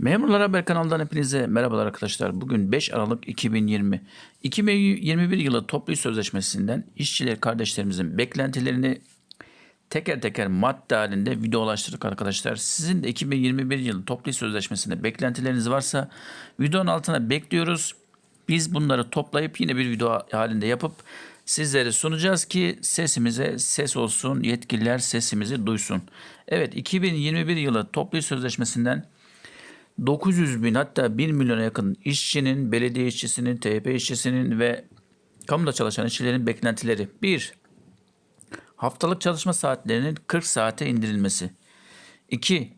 Memurlar Haber kanalından hepinize merhabalar arkadaşlar. Bugün 5 Aralık 2020. 2021 yılı toplu iş sözleşmesinden işçiler kardeşlerimizin beklentilerini teker teker madde halinde videolaştırdık arkadaşlar. Sizin de 2021 yılı toplu iş sözleşmesinde beklentileriniz varsa videonun altına bekliyoruz. Biz bunları toplayıp yine bir video halinde yapıp sizlere sunacağız ki sesimize ses olsun, yetkililer sesimizi duysun. Evet 2021 yılı toplu iş sözleşmesinden 900 bin hatta 1 milyona yakın işçinin, belediye işçisinin, TYP işçisinin ve kamuda çalışan işçilerin beklentileri. 1. Haftalık çalışma saatlerinin 40 saate indirilmesi. 2.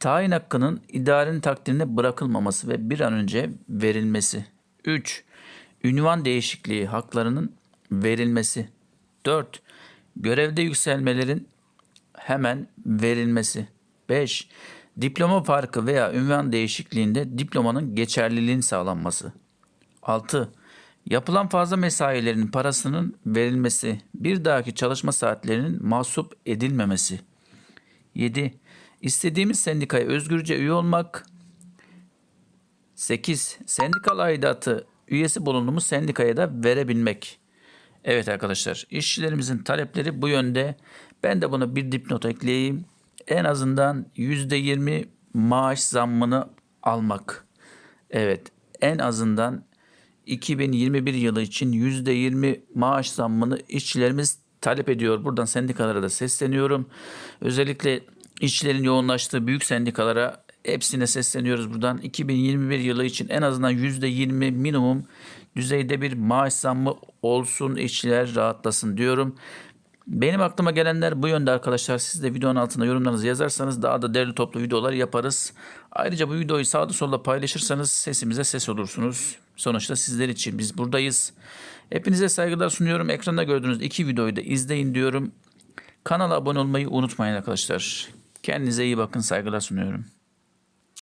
Tayin hakkının idarenin takdirine bırakılmaması ve bir an önce verilmesi. 3. Ünvan değişikliği haklarının verilmesi. 4. Görevde yükselmelerin hemen verilmesi. 5. Diploma farkı veya ünvan değişikliğinde diplomanın geçerliliğinin sağlanması. 6. Yapılan fazla mesailerin parasının verilmesi, bir dahaki çalışma saatlerinin mahsup edilmemesi. 7. İstediğimiz sendikaya özgürce üye olmak. 8. Sendikal aidatı üyesi bulunduğumuz sendikaya da verebilmek. Evet arkadaşlar işçilerimizin talepleri bu yönde. Ben de buna bir dipnot ekleyeyim. En azından %20 maaş zammını almak. Evet en azından 2021 yılı için %20 maaş zammını işçilerimiz talep ediyor. Buradan sendikalara da sesleniyorum. Özellikle işçilerin yoğunlaştığı büyük sendikalara hepsine sesleniyoruz buradan. 2021 yılı için en azından %20 minimum düzeyde bir maaş zammı olsun işçiler rahatlasın diyorum. Benim aklıma gelenler bu yönde arkadaşlar. Siz de videonun altına yorumlarınızı yazarsanız daha da derli toplu videolar yaparız. Ayrıca bu videoyu sağda solda paylaşırsanız sesimize ses olursunuz. Sonuçta sizler için biz buradayız. Hepinize saygılar sunuyorum. Ekranda gördüğünüz iki videoyu da izleyin diyorum. Kanala abone olmayı unutmayın arkadaşlar. Kendinize iyi bakın. Saygılar sunuyorum.